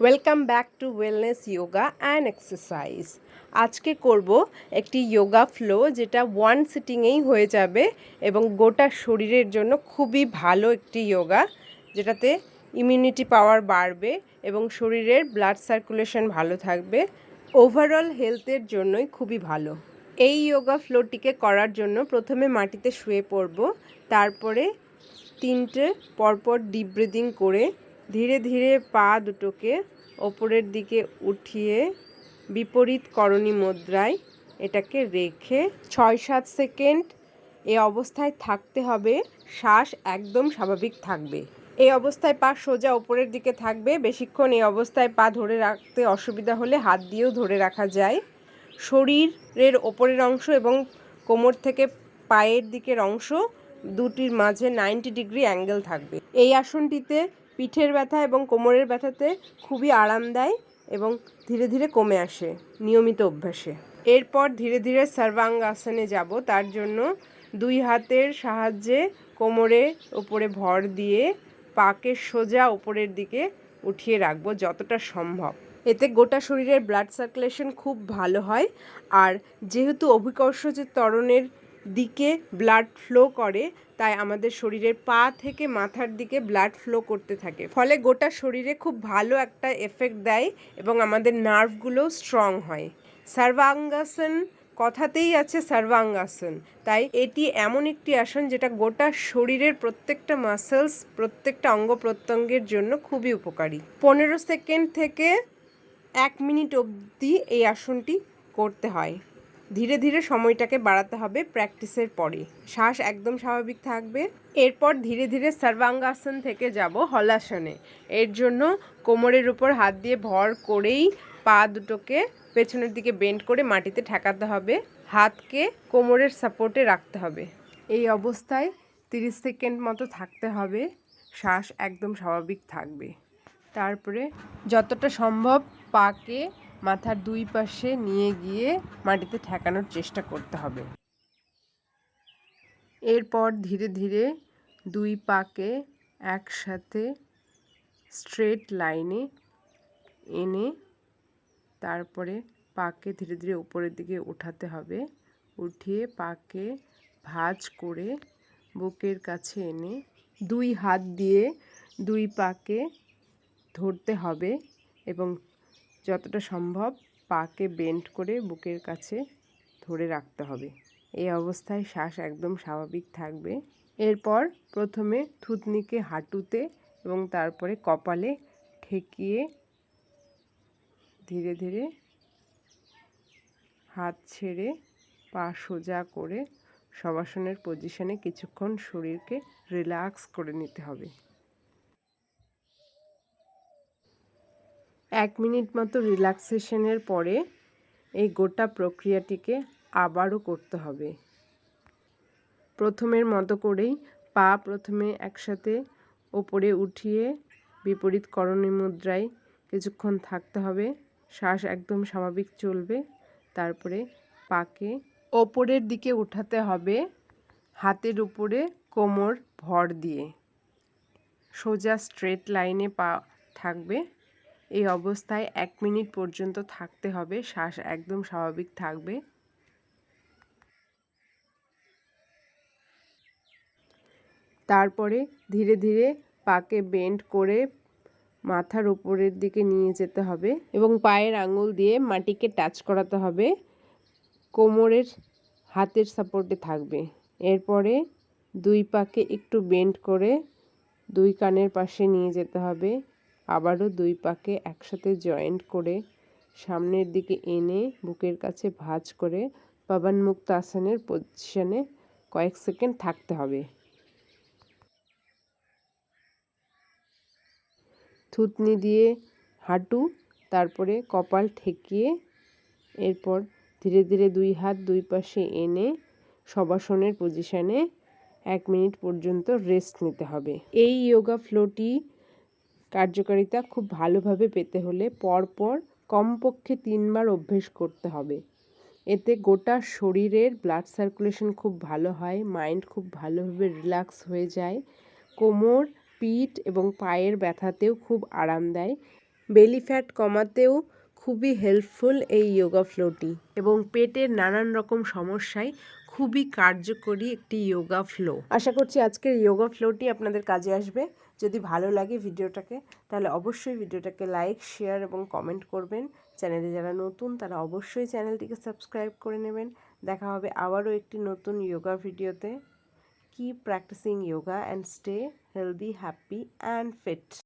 Welcome back to wellness yoga and exercise আজকে করব একটি যোগা ফ্লো যেটা ওয়ান সিটিংয়েই হয়ে যাবে এবং গোটা শরীরের জন্য খুবই ভালো একটি যোগা যেটাতে ইমিউনিটি পাওয়ার বাড়বে এবং শরীরের ব্লাড সার্কুলেশন ভালো থাকবে। ওভারঅল হেলথের জন্যই খুবই ভালো। এই যোগা ফ্লোটিকে করার জন্য প্রথমে মাটিতে শুয়ে পড়ব, তারপরে তিনটে পরপর ডিপ ব্রিদিং করে ধীরে ধীরে পা দুটোকে ওপরের দিকে উঠিয়ে বিপরীত করণী মুদ্রায় এটাকে রেখে ছয় সাত সেকেন্ড এই অবস্থায় থাকতে হবে। শ্বাস একদম স্বাভাবিক থাকবে। এই অবস্থায় পা সোজা ওপরের দিকে থাকবে। বেশিক্ষণ এই অবস্থায় পা ধরে রাখতে অসুবিধা হলে হাত দিয়েও ধরে রাখা যায়। শরীরের ওপরের অংশ এবং কোমর থেকে পায়ের দিকের অংশ দুটির মাঝে নাইনটি ডিগ্রি অ্যাঙ্গেল থাকবে। এই আসনটিতে পিঠের ব্যথা এবং কোমরের ব্যথাতে খুবই আরাম দেয় এবং ধীরে ধীরে কমে আসে, নিয়মিত অভ্যাসে। এরপর ধীরে ধীরে সর্বাঙ্গাসনে যাব। তার জন্য দুই হাতের সাহায্যে কোমরে উপরে ভর দিয়ে পাকে সোজা ওপরের দিকে উঠিয়ে রাখব যতটা সম্ভব। এতে গোটা শরীরের ব্লাড সার্কুলেশন খুব ভালো হয়। আর যেহেতু অভিকর্ষ যে ত্বরণের দিকে ব্লাড ফ্লো করে, তাই আমাদের শরীরের পা থেকে মাথার দিকে ব্লাড ফ্লো করতে থাকে। ফলে গোটা শরীরে খুব ভালো একটা এফেক্ট দেয় এবং আমাদের নার্ভগুলোও স্ট্রং হয়। সর্বাঙ্গাসন কথাতেই আছে সর্বাঙ্গাসন। তাই এটি এমন একটি আসন যেটা গোটা শরীরের প্রত্যেকটা মাসেলস প্রত্যেকটা অঙ্গ প্রত্যঙ্গের জন্য খুবই উপকারী। পনেরো সেকেন্ড থেকে এক মিনিট অবধি এই আসনটি করতে হয়। ধীরে ধীরে সময়টাকে বাড়াতে হবে প্র্যাকটিসের পরে। শ্বাস একদম স্বাভাবিক থাকবে। এরপর ধীরে ধীরে সর্বাঙ্গাসন থেকে যাব হলাসনে। এর জন্য কোমরের উপর হাত দিয়ে ভর করেই পা দুটোকে পেছনের দিকে বেন্ড করে মাটিতে ঠেকাতে হবে। হাতকে কোমরের সাপোর্টে রাখতে হবে। এই অবস্থায় তিরিশ সেকেন্ড মতো থাকতে হবে। শ্বাস একদম স্বাভাবিক থাকবে। তারপরে যতটা সম্ভব পাকে মাথার দুই পাশে নিয়ে গিয়ে মাটিতে ঠেকানোর চেষ্টা করতে হবে। এরপর ধীরে ধীরে দুই পাকে একসাথে স্ট্রেট লাইনে এনে তারপরে পাকে ধীরে ধীরে উপরের দিকে উঠাতে হবে। উঠিয়ে পাকে ভাঁজ করে বুকের কাছে এনে দুই হাত দিয়ে দুই পাকে ধরতে হবে এবং যতটা সম্ভব পাকে বেন্ড করে বুকের কাছে ধরে রাখতে হবে। এই অবস্থায় শ্বাস একদম স্বাভাবিক থাকবে। এরপর প্রথমে থুতনিকে হাঁটুতে এবং তারপরে কপালে ঠেকিয়ে ধীরে ধীরে হাত ছেড়ে পা সোজা করে শবাসনের পজিশনে কিছুক্ষণ শরীরকে রিল্যাক্স করে নিতে হবে। এক মিনিট মতো রিল্যাক্সেশনের পরে এই গোটা প্রক্রিয়াটিকে আবারও করতে হবে। প্রথমের মতো করেই পা প্রথমে একসাথে ওপরে উঠিয়ে বিপরীত করণী মুদ্রায় কিছুক্ষণ থাকতে হবে। শ্বাস একদম স্বাভাবিক চলবে। তারপরে পাকে ওপরের দিকে উঠাতে হবে হাতের উপরে কোমর ভর দিয়ে। সোজা স্ট্রেট লাইনে পা থাকবে। এই অবস্থায় এক মিনিট পর্যন্ত থাকতে হবে। শ্বাস একদম স্বাভাবিক থাকবে। তারপরে ধীরে ধীরে পাকে বেন্ড করে মাথার উপরের দিকে নিয়ে যেতে হবে এবং পায়ের আঙুল দিয়ে মাটিকে টাচ করাতে হবে। কোমরের হাতের সাপোর্টে থাকবে। এরপরে দুই পাকে একটু বেন্ড করে দুই কানের পাশে নিয়ে যেতে হবে। আবারও দুই পাকে একসাথে জয়েন্ট করে সামনের দিকে এনে বুকের কাছে ভাঁজ করে পাবান মুক্ত আসনের পজিশনে কয়েক সেকেন্ড থাকতে হবে। থুতনি দিয়ে হাঁটু, তারপরে কপাল ঠেকিয়ে এরপর ধীরে ধীরে দুই হাত দুই পাশে এনে সবাসনের পজিশনে এক মিনিট পর্যন্ত রেস্ট নিতে হবে। এই যোগা ফ্লোটি কার্যকারিতা খুব ভালোভাবে পেতে হলে পরপর কমপক্ষে তিনবার অভ্যেস করতে হবে। এতে গোটা শরীরের ব্লাড সার্কুলেশন খুব ভালো হয় মাইন্ড খুব ভালোভাবে রিল্যাক্স হয়ে যায়, কোমর, পিঠ এবং পায়ের ব্যথাতেও খুব আরাম দেয়। বেলি ফ্যাট কমাতেও খুবই হেল্পফুল এই যোগা ফ্লোটি এবং পেটের নানান রকম সমস্যায় খুবই কার্যকরী একটি যোগা ফ্লো আশা করছি আজকের যোগা ফ্লোটি আপনাদের কাজে আসবে। যদি ভালো লাগে ভিডিওটাকে, তাহলে অবশ্যই ভিডিওটাকে লাইক শেয়ার এবং কমেন্ট করবেন। চ্যানেলে যারা নতুন, তারা অবশ্যই চ্যানেলটিকে সাবস্ক্রাইব করে নেবেন। দেখা হবে আবারও একটি নতুন ইয়োগা ভিডিওতে। Keep practising yoga and stay healthy happy and fit.